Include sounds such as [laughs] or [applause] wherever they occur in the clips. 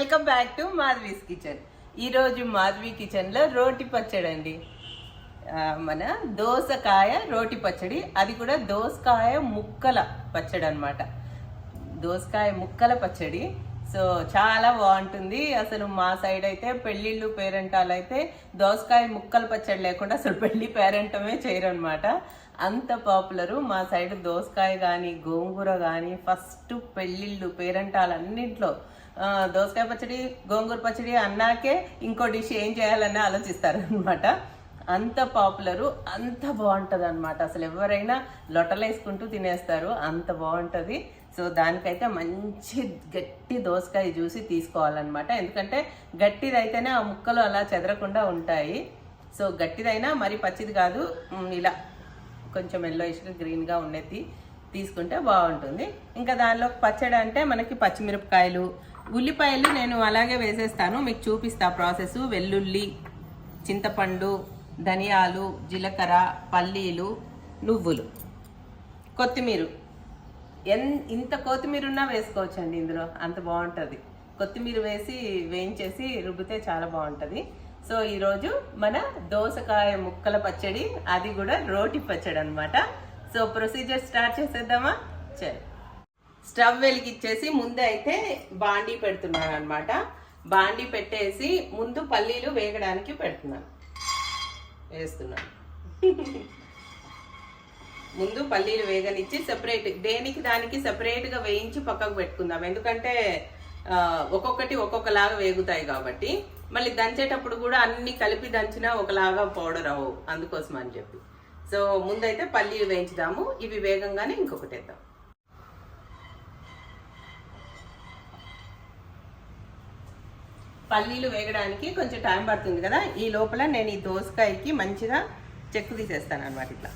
Welcome back to Madhavi's kitchen. ఈరోజు మాధవి కిచెన్లో రోటి పచ్చడి అండి. మన దోసకాయ రోటి పచ్చడి. అది కూడా దోసకాయ ముక్కల పచ్చడి అనమాట దోసకాయ ముక్కల పచ్చడి. సో చాలా బాగుంటుంది. అసలు మా సైడ్ అయితే పెళ్ళిళ్ళు పేరెంటాలు అయితే దోసకాయ ముక్కల పచ్చడి లేకుండా అసలు పెళ్ళి పేరెంటమే చేయరనమాట అంత పాపులరు. మా సైడ్ దోసకాయ కానీ గోంగూర కానీ ఫస్ట్ పెళ్ళిళ్ళు పేరెంటాలు అన్నింట్లో దోసకాయ పచ్చడి గోంగూర పచ్చడి అన్నాకే ఇంకో డిష్ ఏం చేయాలని ఆలోచిస్తారు అనమాట అంత పాపులరు అంత బాగుంటుంది అనమాట అసలు ఎవరైనా లొటలేసుకుంటూ తినేస్తారు అంత బాగుంటుంది. సో దానికైతే మంచి గట్టి దోసకాయ చూసి తీసుకోవాలన్నమాట. ఎందుకంటే గట్టిదైతేనే ఆ ముక్కలు అలా చెదరకుండా ఉంటాయి. సో గట్టిదైనా మరి పచ్చిది కాదు. ఇలా కొంచెం ఎల్లోయిష్గా గ్రీన్గా ఉండేది తీసుకుంటే బాగుంటుంది. ఇంకా దానిలో పచ్చడి అంటే మనకి పచ్చిమిరపకాయలు ఉల్లిపాయలు నేను అలాగే వేసేస్తాను. మీకు చూపిస్తా ప్రాసెస్. వెల్లుల్లి చింతపండు ధనియాలు జీలకర్ర పల్లీలు నువ్వులు. కొత్తిమీర. ఎన్ ఇంత కొత్తిమీర ఉన్నా వేసుకోవచ్చండి ఇందులో. అంత బాగుంటుంది. కొత్తిమీర వేసి వేయించేసి రుబ్బితే చాలా బాగుంటుంది. సో ఈరోజు మన దోసకాయ ముక్కల పచ్చడి అది కూడా రోటి పచ్చడి అనమాట సో ప్రొసీజర్ స్టార్ట్ చేసేద్దామా? సరే స్టవ్ వెలిగించేసి ముందు అయితే బాండీ పెడుతున్నాను అనమాట బాండీ పెట్టేసి ముందు పల్లీలు వేగడానికి పెడుతున్నాను. వేస్తున్నాను. ముందు పల్లీలు వేగనిచ్చి సెపరేట్ దేనికి దానికి సెపరేట్గా వేయించి పక్కకు పెట్టుకుందాం. ఎందుకంటే ఒక్కొక్కటి ఒక్కొక్కలాగా వేగుతాయి కాబట్టి. మళ్ళీ దంచేటప్పుడు కూడా అన్ని కలిపి దంచినా ఒకలాగా పౌడర్ అవ్వవు. అందుకోసం అని చెప్పి. సో ముందైతే పల్లీలు వేయించుదాము. ఇవి వేగంగానే ఇంకొకటి వేద్దాం. పల్లీలు వేగడానికి కొంచెం టైం పడుతుంది కదా. ఈ లోపల నేను ఈ దోసకాయకి మంచిగా చెక్కు తీసేస్తాను అనమాట ఇట్లా.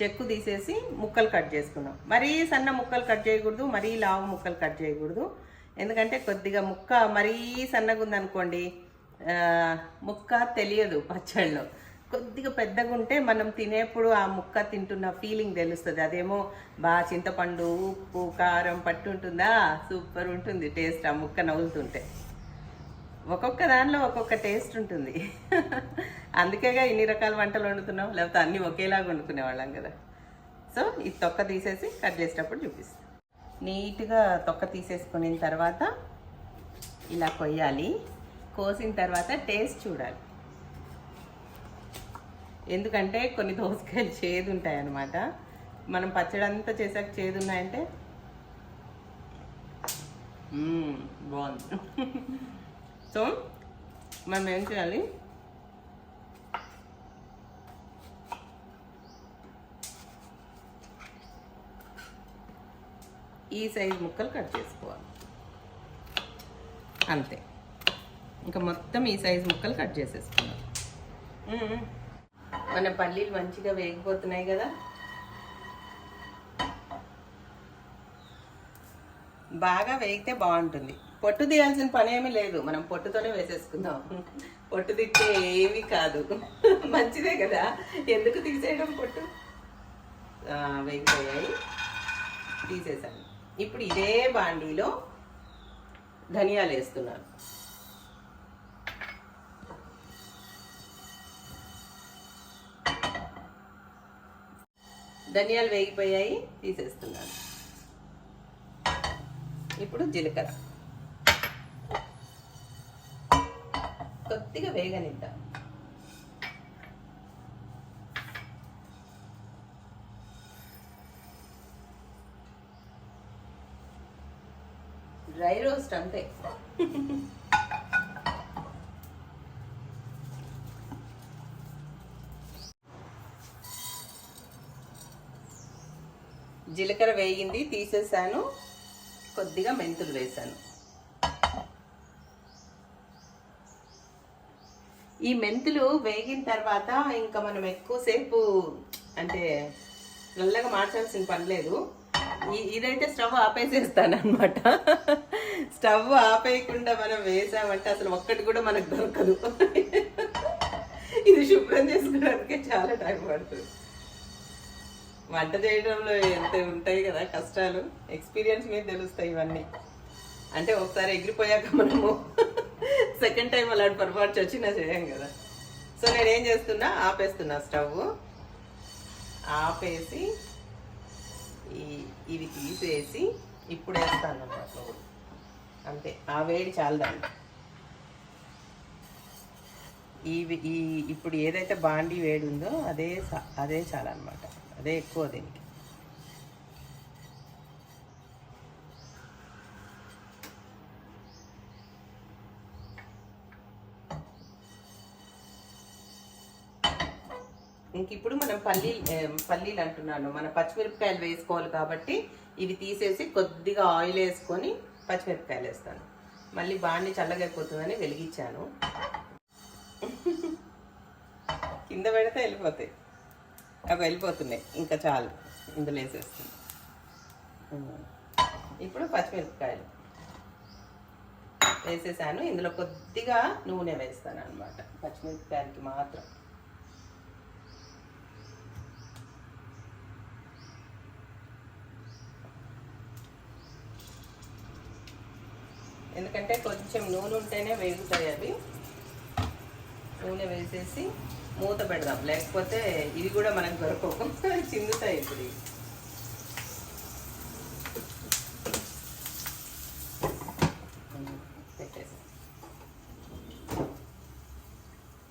చెక్కు తీసేసి ముక్కలు కట్ చేసుకున్నాం. మరీ సన్న ముక్కలు కట్ చేయకూడదు మరీ లావు ముక్కలు కట్ చేయకూడదు. ఎందుకంటే కొద్దిగా ముక్క మరీ సన్నగా ఉందనుకోండి ముక్క తెలియదు పచ్చళ్ళలో. కొద్దిగా పెద్దగా ఉంటే మనం తినేప్పుడు ఆ ముక్క తింటున్న ఫీలింగ్ తెలుస్తుంది. అదేమో బాగా చింతపండు ఉప్పు కారం పట్టు ఉంటుందా? సూపర్ ఉంటుంది టేస్ట్ ఆ ముక్క నవ్వులుతుంటే. ఒక్కొక్క దానిలో ఒక్కొక్క టేస్ట్ ఉంటుంది. అందుకేగా ఇన్ని రకాల వంటలు వండుతున్నాం లేకపోతే అన్నీ ఒకేలాగా వండుకునే వాళ్ళం కదా. సో ఈ తొక్క తీసేసి కట్ చేసేటప్పుడు చూపిస్తాం. నీట్గా తొక్క తీసేసుకున్న తర్వాత ఇలా కొయ్యాలి. కోసిన తర్వాత టేస్ట్ చూడాలి. ఎందుకంటే కొన్ని దోసకాయలు చేదు అన్నమాట మనం పచ్చడి అంతా చేసాక చేదు ఉన్నాయంటే బాగుంది. సో మనం ఏం చేయాలి? ఈ సైజ్ ముక్కలు కట్ చేసుకోవాలి. అంతే. ఇంకా మొత్తం ఈ సైజ్ ముక్కలు కట్ చేసేసుకున్నాం. మన పల్లీలు మంచిగా వేగిపోతున్నాయి కదా? బాగా వేగితే బాగుంటుంది. పొట్టు తీయాల్సిన పని ఏమీ లేదు. మనం పొట్టుతోనే వేసేసుకుందాం. పొట్టు తిట్టే ఏమీ కాదు. మంచిదే కదా? ఎందుకు తీసేయడం పొట్టు? వేగిపోయాయి. తీసేసాను. ఇప్పుడు ఇదే బాండీలో ధనియాలు వేస్తున్నాను. ధనియాలు వేగిపోయాయి తీసేస్తున్నాను. ఇప్పుడు జీలకర్ర. కొద్దిగా వేగనిద్దాం. డ్రై రోస్ట్ అంతే. జీలకర్ర వేగింది తీసేసాను. కొద్దిగా మెంతులు వేసాను. ఈ మెంతులు వేగిన తర్వాత ఇంకా మనం ఎక్కువసేపు అంటే నల్లగా మార్చాల్సిన పని లేదు. ఇదైతే స్టవ్ ఆపేసేస్తాను అనమాట స్టవ్ ఆపేయకుండా మనం వేసామంటే అసలు ఒక్కటి కూడా మనకు దొరకదు. ఇది శుభ్రం చేసుకోవడానికే చాలా టైం పడుతుంది. వంట చేయడంలో ఎంత ఉంటాయి కదా కష్టాలు. ఎక్స్పీరియన్స్ మీద తెలుస్తాయి ఇవన్నీ. అంటే ఒకసారి ఎగిరిపోయాక మనము సెకండ్ టైం అలాంటి పొరపాటు వచ్చినా చేయం కదా. సో నేను ఏం చేస్తున్నా ఆపేస్తున్నా స్టవ్. ఆపేసి ఈ ఇవి తీసేసి ఇప్పుడు వేస్తాను అన్నమాట. అంతే. ఆ వేడి చాలదండి. ఇవి ఈ ఇప్పుడు ఏదైతే బాండి వేడి ఉందో అదే అదే చాలన్నమాట. అదే ఎక్కువ దీనికి. ఇంక ఇప్పుడు మనం పల్లీలు పల్లీలు అంటున్నాను మన పచ్చిమిరపకాయలు వేసుకోవాలి కాబట్టి ఇవి తీసేసి కొద్దిగా ఆయిల్ వేసుకొని పచ్చిమిరపకాయలు వేస్తాను మళ్ళీ బాండి చల్లగా వెలిగించాను. కింద పెడితే వెళ్ళిపోతాయి. అవి వెళ్ళిపోతున్నాయి. ఇంకా చాలు. ఇందులో వేసేస్తుంది ఇప్పుడు పచ్చిమిరపకాయలు వేసేసాను. ఇందులో కొద్దిగా నూనె వేస్తాను అనమాట పచ్చిమిరపకాయలకి మాత్రం. ఎందుకంటే కొంచెం నూనె ఉంటేనే వేగుతాయి అవి. నూనె వేసేసి మూత పెడదాం. లేకపోతే ఇవి కూడా మనకు దొరకవు. [laughs] చిందుతాయి ఇప్పుడు.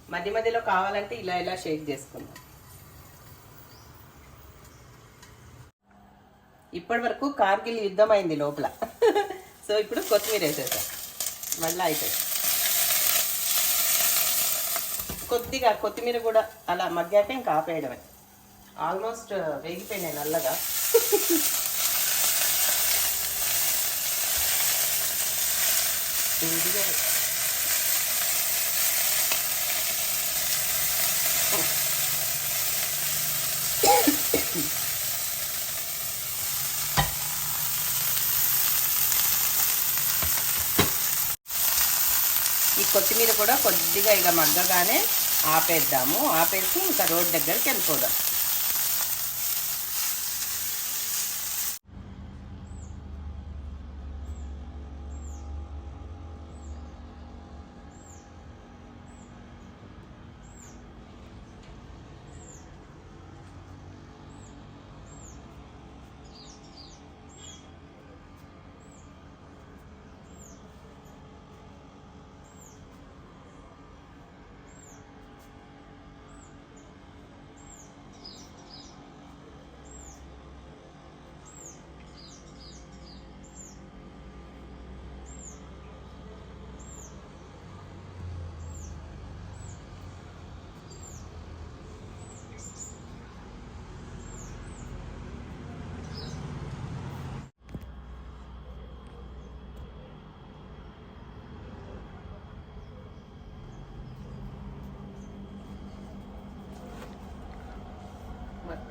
మధ్య మధ్యలో కావాలంటే ఇలా ఇలా షేక్ చేసుకుందాం. ఇప్పటి వరకు కార్గిల్ యుద్ధం అయింది లోపల. సో ఇప్పుడు కొత్తిమీర వేసేసాం. మళ్ళీ అవుతుంది కొద్దిగా కొత్తిమీర కూడా అలా మగ్గాక ఇంకా ఆపేయడమే. ఆల్మోస్ట్ వేగిపోయినాయి నల్లగా. [laughs] ఇదిగో. ఈ కొత్తిమీర కూడా కొద్దిగా ఇక మగ్గగానే ఆపేద్దాము. ఆపేసి ఇంకా రోడ్ దగ్గరికి వెళ్ళిపోదాం.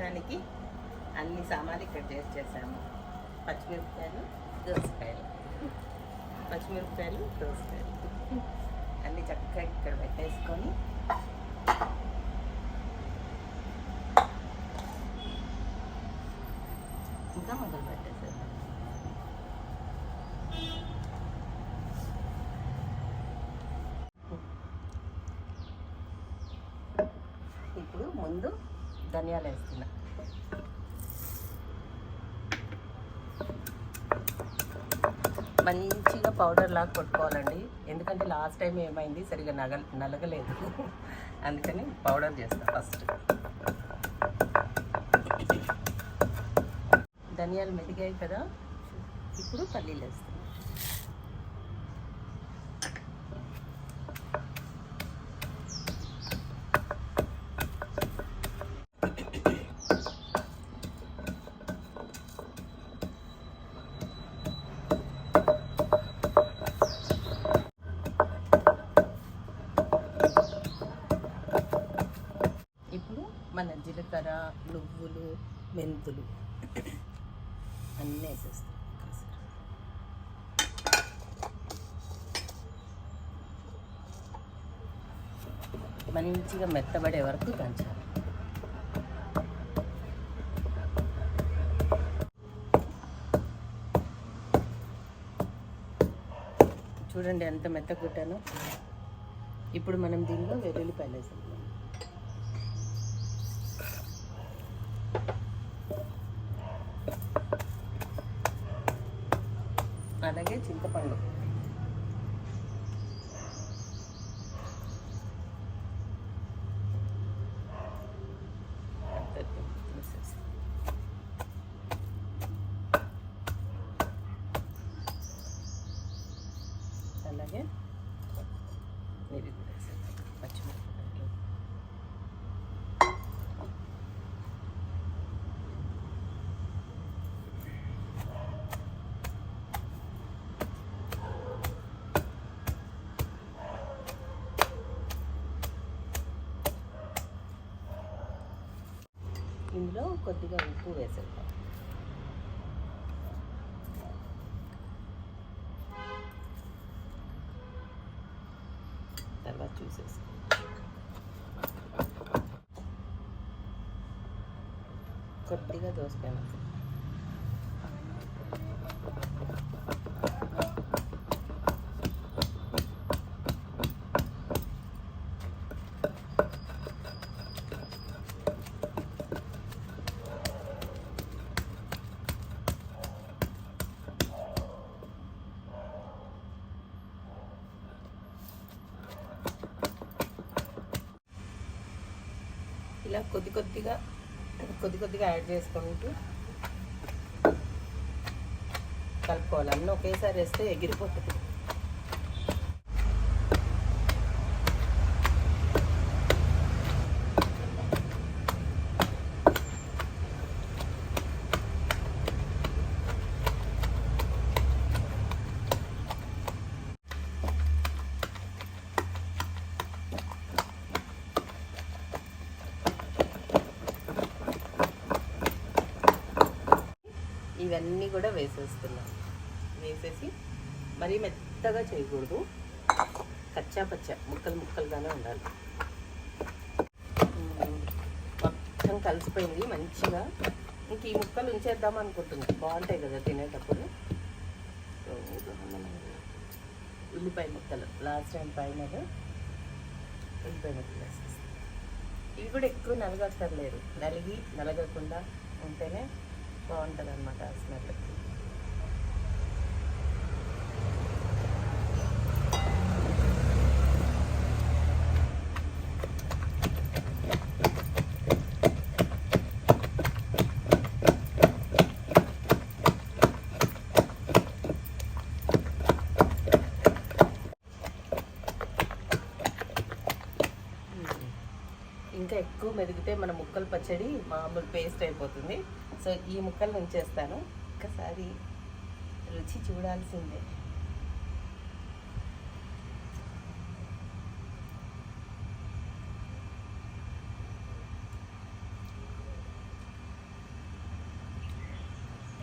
మొత్తానికి అన్ని సామాన్లు ఇక్కడ టేస్ట్ చేసాము పచ్చిమిరపకాయలు దోసకాయలు. పచ్చిమిరపకాయలు దోసకాయలు. అన్ని చక్కగా ఇక్కడ పెట్టేసుకొని ఇంకా మొదలు పెట్టేసేద్దాం. ఇప్పుడు ముందు ధనియాలు వేస్తున్నా. మంచిగా పౌడర్ లాగా కొట్టుకోవాలండి. ఎందుకంటే లాస్ట్ టైం ఏమైంది? సరిగా నగ నలగలేదు. అందుకని పౌడర్ చేస్తాను ఫస్ట్. ధనియాలు మెదిగాయి కదా? ఇప్పుడు పల్లీలు వేస్తాను జీలకర్ర నువ్వులు మెంతులు. అన్నీ వేసేస్తాం. మంచిగా మెత్తబడే వరకు దంచాలి. చూడండి ఎంత మెత్త కుట్టాను ఇప్పుడు మనం దీనిలో వెల్లుల్లిపాయలు వేసాం అలాగే చింతపండు అలాగే ఇది కూడా వేసేద్దాం. పచ్చిమిరపకాయలు ఇందులో కొద్దిగా ఉప్పు వేసేద్దాం. తర్వాత చూసేసి. కొద్దిగా దోసకాయ ఇలా కొద్ది కొద్దిగా కొద్ది కొద్దిగా యాడ్ చేసుకుంటూ కలుపుకోవాలి. అన్నీ ఒకేసారి వేస్తే ఎగిరిపోతుంది. ఇవన్నీ కూడా వేసేస్తున్నాం. వేసేసి మరీ మెత్తగా చేయకూడదు. కచ్చా పచ్చ ముక్కలు ముక్కలుగానే ఉండాలి. మొత్తం కలిసిపోయింది మంచిగా. ఇంక ఈ ముక్కలు ఉంచేద్దాం అనుకుంటుంది బాగుంటాయి కదా తినేటప్పుడు. సో మనం ఉల్లిపాయ ముక్కలు లాస్ట్ టైం పైన ఉల్లిపాయ ముక్కలు వేసేస్తాం. ఇవి కూడా ఎక్కువ నలగక్కర్లేదు. నలిగి నలగకుండా ఉంటేనే బాగుంటుంది అనమాట ఆ స్మెల్ ఇంకా ఎక్కువ మెదిగితే మన ముక్కలు పచ్చడి మామూలు పేస్ట్ అయిపోతుంది. సో ఈ ముక్కలు ఉంచేస్తాను ఒక్కసారి రుచి చూడాల్సిందే.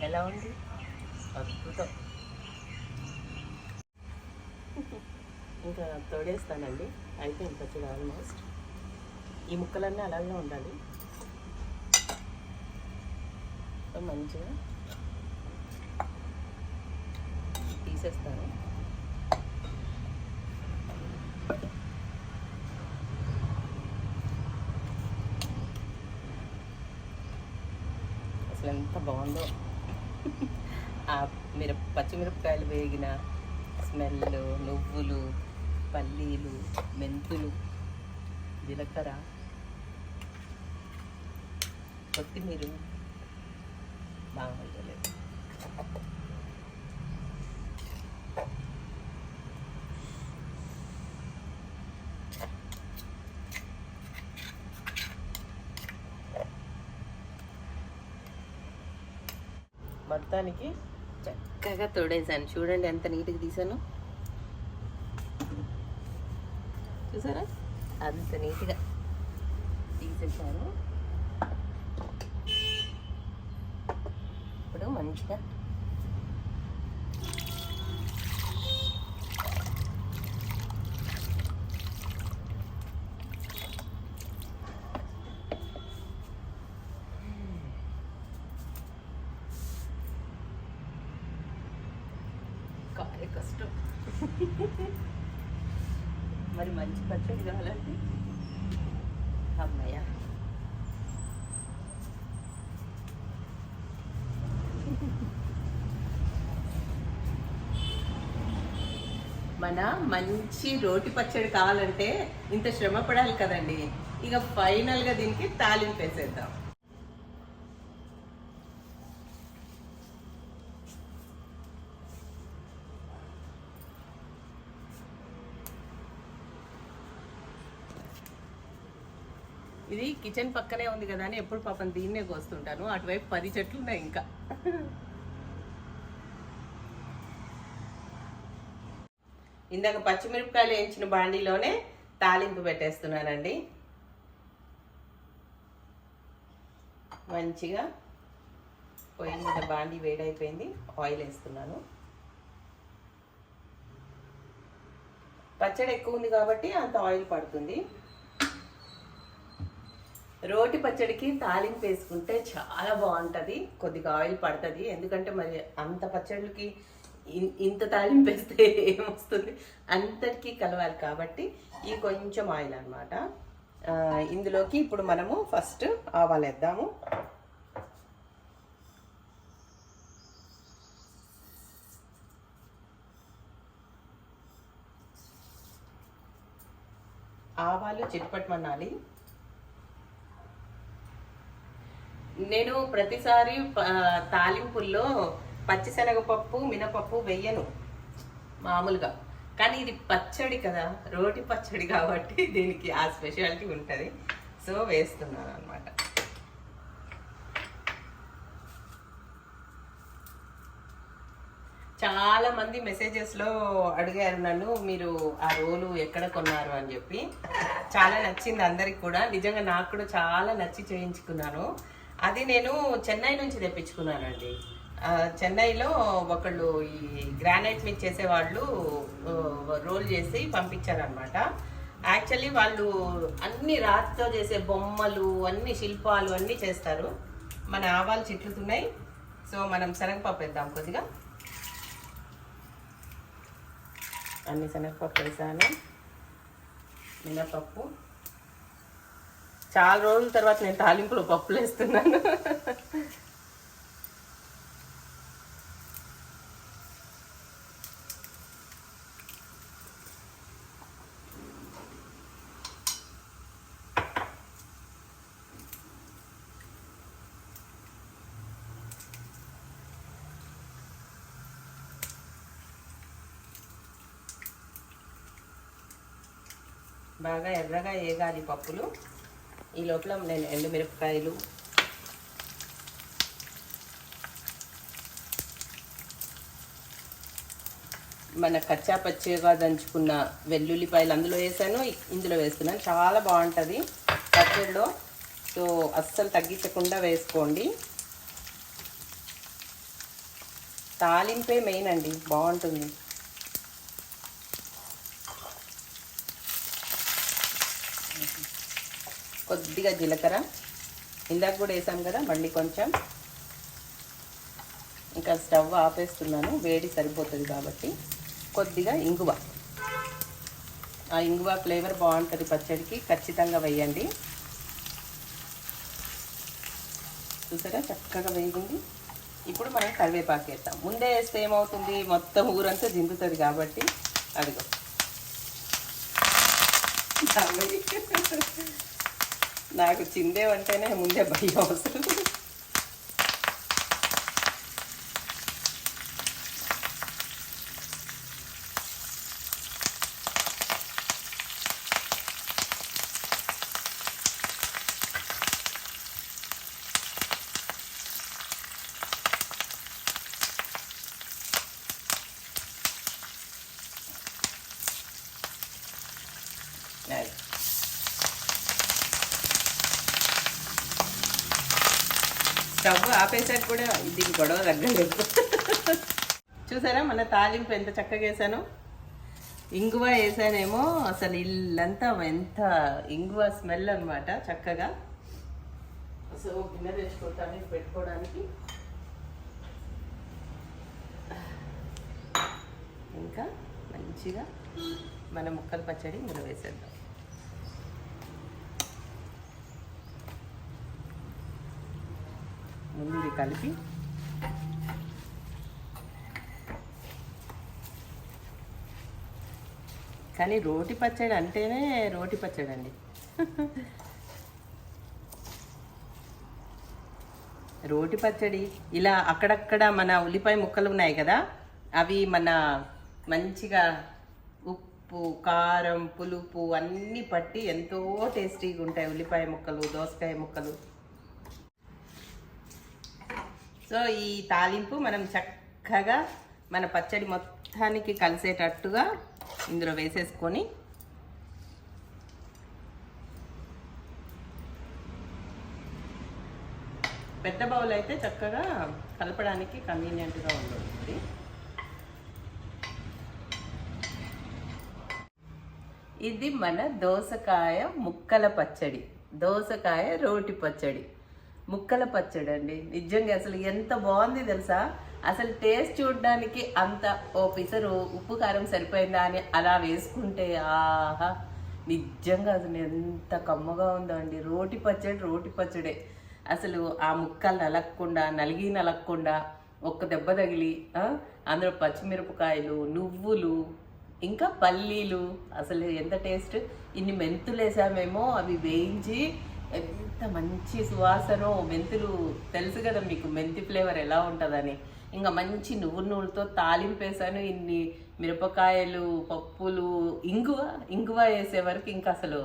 ఎలా ఉంది? అద్భుతం. ఇంకా తోడేస్తానండి. అయిపోయింది పచ్చడి ఆల్మోస్ట్ ఈ ముక్కలన్నీ అలాగే ఉండాలి. మొత్తం మంచిగా తీసేస్తాను. అసలు ఎంత బాగుందో. ఆ మిరప పచ్చిమిరపకాయలు వేగిన స్మెల్ నువ్వులు పల్లీలు మెంతులు జీలకర్ర కొత్తిమీర బాగుంటలేదు మొత్తానికి చక్కగా తోడేసాను చూడండి ఎంత నీట్గా తీసాను చూసారా? అంత నీట్గా తీసేసాను ఇప్పుడు మంచిగా భారీ కష్టం మరి మంచి పచ్చడి అమ్మయ్య మన మంచి రోటి పచ్చడి కావాలంటే ఇంత శ్రమ పడాలి కదండి. ఇక ఫైనల్గా దీనికి తాలింపు వేసేద్దాం. ఇది కిచెన్ పక్కనే ఉంది కదా అని ఎప్పుడు పాపం దీన్నే కోస్తుంటాను. అటువైపు పది చెట్లు ఉన్నాయి ఇంకా. ఇందాక పచ్చిమిరపకాయలు వేయించిన బాండీలోనే తాలింపు పెట్టేస్తున్నానండి. మంచిగా పొయ్యి మీద బాండీ వేడైపోయింది. ఆయిల్ వేస్తున్నాను. పచ్చడి ఎక్కువ ఉంది కాబట్టి అంత ఆయిల్ పడుతుంది. రోటి పచ్చడికి తాలింపు వేసుకుంటే చాలా బాగుంటుంది. కొద్దిగా ఆయిల్ పడుతుంది. ఎందుకంటే మరి అంత పచ్చడికి ఇంత తాలింపు వేస్తే ఏమొస్తుంది? అంతటికీ కలవాలి కాబట్టి ఈ కొంచెం ఆయిల్ అనమాట ఇందులోకి ఇప్పుడు మనము ఫస్ట్ ఆవాలు వేద్దాము. ఆవాలు చిట్పట్టమనాలి నేను ప్రతిసారి తాలింపుల్లో పచ్చిశనగపప్పు మినపప్పు వెయ్యను మామూలుగా. కానీ ఇది పచ్చడి కదా రోటి పచ్చడి కాబట్టి [laughs] దీనికి ఆ స్పెషాలిటీ ఉంటుంది. సో వేస్తున్నాను అనమాట చాలా మంది మెసేజెస్లో అడిగారు నన్ను మీరు ఆ రోలు ఎక్కడ కొన్నారు? అని చెప్పి. చాలా నచ్చింది అందరికి కూడా. నిజంగా నాకు కూడా చాలా నచ్చి చేయించుకున్నాను. అది నేను చెన్నై నుంచి తెప్పించుకున్నానండి. చెన్నైలో ఒకళ్ళు ఈ గ్రానైట్ మీద చేసేవాళ్ళు రోల్ చేసి పంపించారనమాట యాక్చువల్లీ వాళ్ళు అన్ని రాతితో చేసే బొమ్మలు అన్ని శిల్పాలు అన్నీ చేస్తారు. మన ఆవాలు చిట్లుతున్నాయి. సో మనం శనగపప్పు వేద్దాం కొద్దిగా. అన్ని శనగపప్పు వేసాను. మినపప్పు. చాలా రోజుల తర్వాత నేను తాలింపులో పప్పులు వేస్తున్నాను. బాగా ఎర్రగా వేగాలి పప్పులు. ఈ లోపల నేను ఎండుమిరపకాయలు. మన కచ్చా పచ్చిగా దంచుకున్న వెల్లుల్లిపాయలు అందులో వేసాను ఇందులో వేస్తున్నాను. చాలా బాగుంటుంది పచ్చడిలో. సో అస్సలు తగ్గించకుండా వేసుకోండి. తాలింపే మెయిన్ అండి బాగుంటుంది. కొద్దిగా జీలకర్ర. ఇందాక కూడా వేసాం కదా మళ్ళీ కొంచెం. ఇంకా స్టవ్ ఆపేస్తున్నాను వేడి సరిపోతుంది కాబట్టి. కొద్దిగా ఇంగువ. ఆ ఇంగువ ఫ్లేవర్ బాగుంటుంది పచ్చడికి ఖచ్చితంగా వేయండి. చూసారా? చక్కగా వేగింది. ఇప్పుడు మనం కరివేపాకు వేస్తాం ముందే వేస్తే ఏమవుతుంది? మొత్తం ఊరంతా జిందుతుంది కాబట్టి. అదిగో. నాకు చిందేవంటేనే ముందే భయం అవసరం అది. స్టవ్ ఆపేసాక కూడా దీనికి గొడవ తగ్గలేదు. చూసారా మన తాలింపు ఎంత చక్కగా వేసాను? ఇంగువ వేసానేమో అసలు ఇల్లంతా ఎంత ఇంగువ స్మెల్ అన్నమాట చక్కగా. సో గిన్నె తెచ్చుకోవటానికి పెట్టుకోవడానికి. ఇంకా మంచిగా మన ముక్కల పచ్చడి ఇందులో వేసేద్దాం. ముందు ఇది కలిపి కానీ రోటి పచ్చడి అంటేనే రోటి పచ్చడి అండి రోటి పచ్చడి ఇలా అక్కడక్కడ మన ఉల్లిపాయ ముక్కలు ఉన్నాయి కదా అవి మన మంచిగా ఉప్పు కారం పులుపు అన్నీ పట్టి ఎంతో టేస్టీగా ఉంటాయి ఉల్లిపాయ ముక్కలు దోసకాయ ముక్కలు. సో ఈ తాలింపు మనం చక్కగా మన పచ్చడి మొత్తానికి కలిసేటట్టుగా ఇందులో వేసేసుకొని పెద్ద బౌల్ అయితే చక్కగా కలపడానికి కన్వీనియంట్గా ఉంటుంది ఇది మన దోసకాయ ముక్కల పచ్చడి దోసకాయ రోటి పచ్చడి. ముక్కల పచ్చడి అండి నిజంగా అసలు ఎంత బాగుంది తెలుసా? అసలు టేస్ట్ చూడడానికి అంత ఓ పిసరు ఉప్పు కారం సరిపోయిందా అని అలా వేసుకుంటే ఆహా! నిజంగా అసలు ఎంత కమ్మగా ఉందో అండి రోటి పచ్చడి రోటి పచ్చడే. అసలు ఆ ముక్కలు నలగకుండా నలిగి నలగకుండా ఒక్క దెబ్బ తగిలి అందులో పచ్చిమిరపకాయలు నువ్వులు ఇంకా పల్లీలు. అసలు ఎంత టేస్ట్? ఇన్ని మెంతులు వేసామేమో అవి వేయించి ఎంత మంచి సువాసన మెంతులు తెలుసు కదా మీకు మెంతి ఫ్లేవర్ ఎలా ఉంటుందని. ఇంకా మంచి నువ్వు నూనెతో తాలింపు వేసాను ఇన్ని మిరపకాయలు పప్పులు ఇంగువ ఇంగువ వేసే వరకు ఇంకా అసలు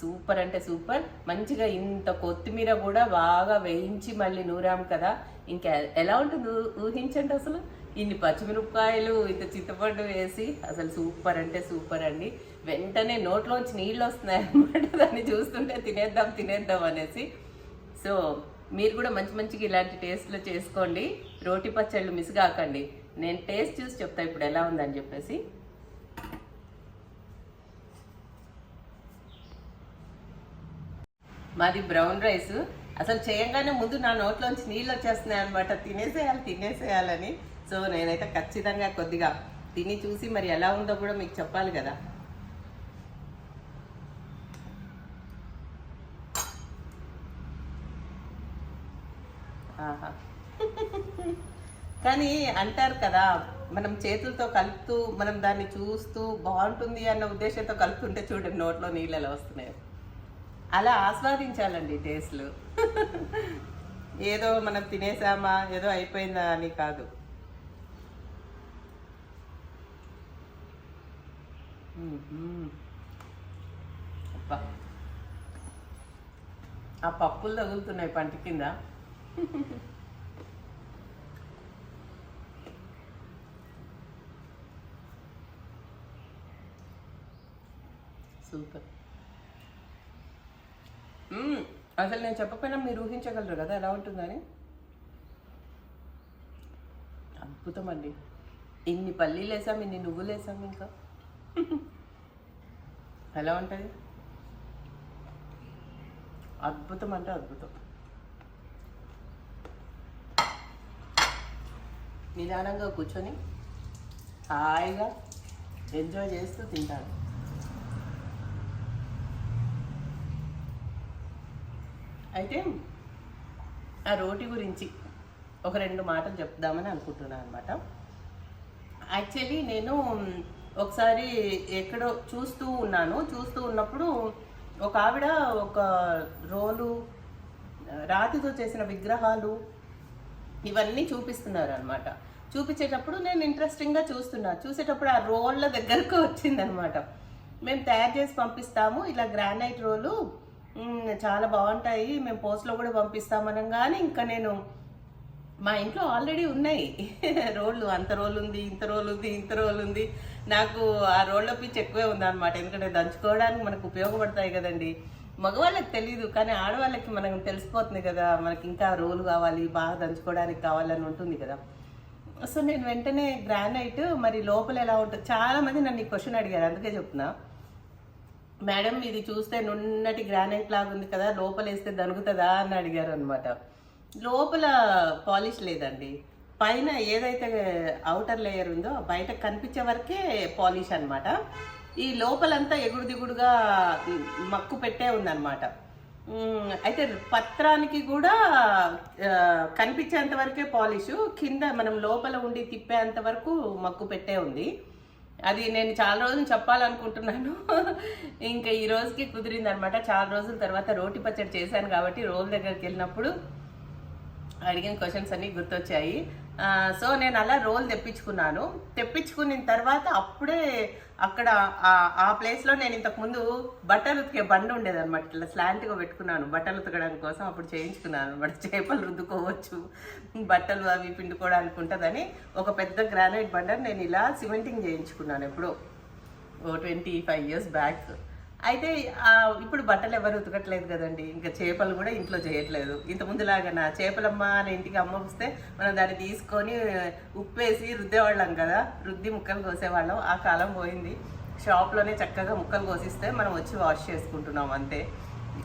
సూపర్ అంటే సూపర్. మంచిగా ఇంత కొత్తిమీర కూడా బాగా వేయించి మళ్ళీ నూరాం కదా. ఇంకా ఎలా ఉంటుంది ఊహించండి అసలు? ఇన్ని పచ్చిమిరపకాయలు ఇంత చింతపండు వేసి అసలు సూపర్ అంటే సూపర్ అండి. వెంటనే నోట్లోంచి నీళ్ళు వస్తున్నాయి అనమాట దాన్ని చూస్తుంటే తినేద్దాం తినేద్దాం అనేసి. సో మీరు కూడా మంచి మంచిగా ఇలాంటి టేస్ట్లో చేసుకోండి. రోటి పచ్చళ్ళు మిస్ కాకండి. నేను టేస్ట్ చూసి చెప్తా ఇప్పుడు ఎలా ఉందని చెప్పేసి. మాది బ్రౌన్ రైస్. అసలు చేయంగానే ముందు నా నోట్లోంచి నీళ్ళు వచ్చేస్తున్నాయి అనమాట తినేసేయాలి తినేసేయాలని. సో నేనైతే ఖచ్చితంగా కొద్దిగా తిని చూసి మరి ఎలా ఉందో కూడా మీకు చెప్పాలి కదా. కానీ అంటారు కదా మనం చేతులతో కలుపుతూ మనం దాన్ని చూస్తూ బాగుంటుంది అన్న ఉద్దేశంతో కలుపుతుంటే చూడండి నోట్లో నీళ్ళు వస్తున్నాయి. అలా ఆస్వాదించాలండి టేస్ట్లు. ఏదో మనం తినేసామా ఏదో అయిపోయిందా అని కాదు. ఆ పప్పులు తగులుతున్నాయి పంట కింద. [laughs] సూపర్ అసలు నేను చెప్పకపోయినా మీరు ఊహించగలరు కదా ఎలా ఉంటుందని? అద్భుతం అండి. ఇన్ని పల్లీలు వేసాం ఇన్ని నువ్వులు వేసాం ఇంకా. [laughs] ఎలా ఉంటుంది? అద్భుతం అంటే అద్భుతం. నిదానంగా కూర్చొని హాయిగా ఎంజాయ్ చేస్తూ తింటాను అయితే ఆ రోటి గురించి ఒక రెండు మాటలు చెప్దామని అనుకుంటున్నాను అనమాట యాక్చువల్లీ నేను ఒకసారి ఎక్కడో చూస్తూ ఉన్నాను. చూస్తూ ఉన్నప్పుడు ఒక ఆవిడ ఒక రోలు రాతితో చేసిన విగ్రహాలు ఇవన్నీ చూపిస్తున్నారు అనమాట చూపించేటప్పుడు నేను ఇంట్రెస్టింగ్గా చూస్తున్నా. చూసేటప్పుడు ఆ రోళ్ళ దగ్గరకు వచ్చిందనమాట మేము తయారు చేసి పంపిస్తాము. ఇలా గ్రానైట్ రోలు చాలా బాగుంటాయి. మేము పోస్ట్లో కూడా పంపిస్తామనగానే ఇంకా నేను మా ఇంట్లో ఆల్రెడీ ఉన్నాయి. [laughs] రోళ్ళు అంత రోల్ ఉంది ఇంత రోల్ ఉంది ఇంత రోల్ ఉంది. నాకు ఆ రోళ్ళ పిచ్చి ఎక్కువే ఉంది అనమాట ఎందుకంటే దంచుకోవడానికి మనకు ఉపయోగపడతాయి కదండి. మగవాళ్ళకి తెలియదు కానీ ఆడవాళ్ళకి మనకు తెలిసిపోతుంది కదా మనకి ఇంకా రోలు కావాలి బాగా దంచుకోవడానికి కావాలని ఉంటుంది కదా. సో నేను వెంటనే గ్రానైట్ మరి లోపల ఎలా ఉంటుంది? చాలా మంది నన్ను ఈ క్వశ్చన్ అడిగారు అందుకే చెప్తున్నా. మేడం ఇది చూస్తే నున్నటి గ్రానైట్ లాగా ఉంది కదా లోపల వేస్తే దనుగుతుందా అని అడిగారు అనమాట లోపల పాలిష్ లేదండి. పైన ఏదైతే అవుటర్ లేయర్ ఉందో బయట కనిపించే వరకే పాలిష్ అన్నమాట. ఈ లోపలంతా ఎగుడు దిగుడుగా మక్కు పెట్టే ఉందన్నమాట. అయితే పత్రానికి కూడా కనిపించేంత వరకే పాలిష్ కింద మనం లోపల ఉండి తిప్పేంత వరకు మక్కు పెట్టే ఉంది. అది నేను చాలా రోజులు చెప్పాలనుకుంటున్నాను. [laughs] ఇంకా ఈ రోజుకి కుదిరింది అనమాట చాలా రోజుల తర్వాత రోటి పచ్చడి చేశాను కాబట్టి రోల్ దగ్గరికి వెళ్ళినప్పుడు అడిగిన క్వశ్చన్స్ అన్ని గుర్తొచ్చాయి. సో నేను అలా రోల్ తెప్పించుకున్నాను. తెప్పించుకున్న తర్వాత అప్పుడే అక్కడ ఆ- ఆ ప్లేస్లో నేను ఇంతకు ముందు బట్టలు ఉతికే బండి ఉండేదన్నమాట. ఇట్లా స్లాంట్గా పెట్టుకున్నాను. బట్టలు ఉతకడానికి కోసం అప్పుడు చేయించుకున్నాను అనమాట చేపలు రుద్దుకోవచ్చు బట్టలు అవి పిండుకోవడానికి ఉంటుందని ఒక పెద్ద గ్రానైట్ బండని నేను ఇలా సిమెంటింగ్ చేయించుకున్నాను ఎప్పుడో. ఓ ట్వంటీ ఫైవ్ ఇయర్స్ బ్యాక్ అయితే ఇప్పుడు బట్టలు ఎవరు ఉతకట్లేదు కదండి. ఇంకా చేపలు కూడా ఇంట్లో చేయట్లేదు. ఇంత ముందులాగా నా చేపలమ్మ అని ఇంటికి అమ్మ వస్తే మనం దాన్ని తీసుకొని ఉప్పేసి రుద్దేవాళ్ళం కదా. రుద్ది ముక్కలు కోసేవాళ్ళం. ఆ కాలం పోయింది. షాప్లోనే చక్కగా ముక్కలు కోసిస్తే మనం వచ్చి వాష్ చేసుకుంటున్నాం అంతే.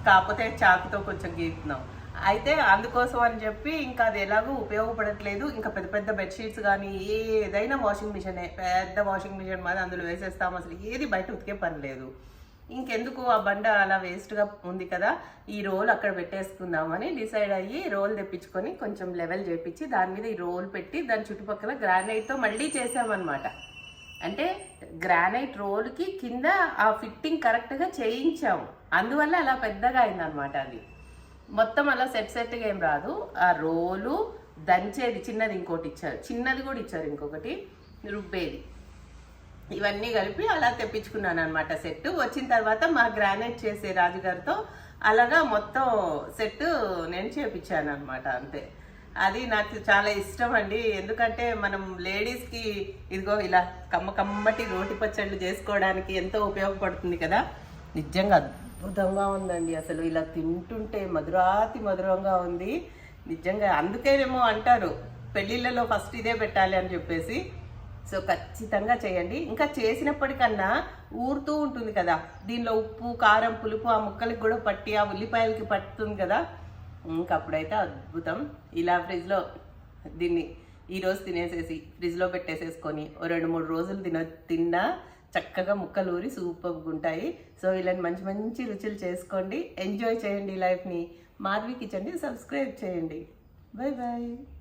కాకపోతే చాకుతో కొంచెం గీతున్నాం అయితే అందుకోసం అని చెప్పి ఇంకా అది ఎలాగో ఉపయోగపడట్లేదు. ఇంకా పెద్ద పెద్ద బెడ్షీట్స్ కానీ ఏదైనా వాషింగ్ మిషనే పెద్ద వాషింగ్ మిషన్ మాది అందులో వేసేస్తాం. అసలు ఏది బయట ఉతికే పని లేదు. ఇంకెందుకు ఆ బండ అలా వేస్ట్గా ఉంది కదా ఈ రోల్ అక్కడ పెట్టేసుకుందామని డిసైడ్ అయ్యి రోల్ తెప్పించుకొని కొంచెం లెవెల్ చేపించి దాని మీద ఈ రోల్ పెట్టి దాని చుట్టుపక్కల గ్రానైట్తో మళ్ళీ చేసామన్నమాట. అంటే గ్రానైట్ రోల్కి కింద ఆ ఫిట్టింగ్ కరెక్ట్గా చేయించాము అందువల్ల అలా పెద్దగా అయిందనమాట అది. మొత్తం అలా సెట్ సెట్గా ఏం రాదు. ఆ రోలు దంచేది చిన్నది ఇంకోటి ఇచ్చారు. చిన్నది కూడా ఇచ్చారు ఇంకొకటి. రుబ్బేది. ఇవన్నీ కలిపి అలా తెప్పించుకున్నాను అనమాట సెట్. వచ్చిన తర్వాత మా గ్రానైట్ చేసే రాజుగారితో అలాగా మొత్తం సెట్ నేను చేపించాను అనమాట అంతే. అది నాకు చాలా ఇష్టం అండి. ఎందుకంటే మనం లేడీస్కి ఇదిగో ఇలా కమ్మ కమ్మటి రోటి పచ్చళ్ళు చేసుకోవడానికి ఎంతో ఉపయోగపడుతుంది కదా. నిజంగా అద్భుతంగా ఉందండి. అసలు ఇలా తింటుంటే మధురాతి మధురంగా ఉంది. నిజంగా అందుకేనేమో అంటారు పెళ్ళిళ్ళలో ఫస్ట్ ఇదే పెట్టాలి అని చెప్పేసి. సో ఖచ్చితంగా చేయండి. ఇంకా చేసినప్పటికన్నా ఊరుతూ ఉంటుంది కదా. దీనిలో ఉప్పు కారం పులుపు ఆ ముక్కలకి కూడా పట్టి ఆ ఉల్లిపాయలకి పట్టుతుంది కదా. ఇంకప్పుడైతే అద్భుతం. ఇలా ఫ్రిడ్జ్లో దీన్ని ఈరోజు తినేసేసి ఫ్రిడ్జ్లో పెట్టేసేసుకొని ఓ రెండు మూడు రోజులు తిన తిన్నా చక్కగా ముక్కలు ఊరి సూపర్గా ఉంటాయి. సో ఇలాంటి మంచి మంచి రుచులు చేసుకోండి. ఎంజాయ్ చేయండి లైఫ్ని. మాధవి కిచెన్ని సబ్స్క్రైబ్ చేయండి. Bye bye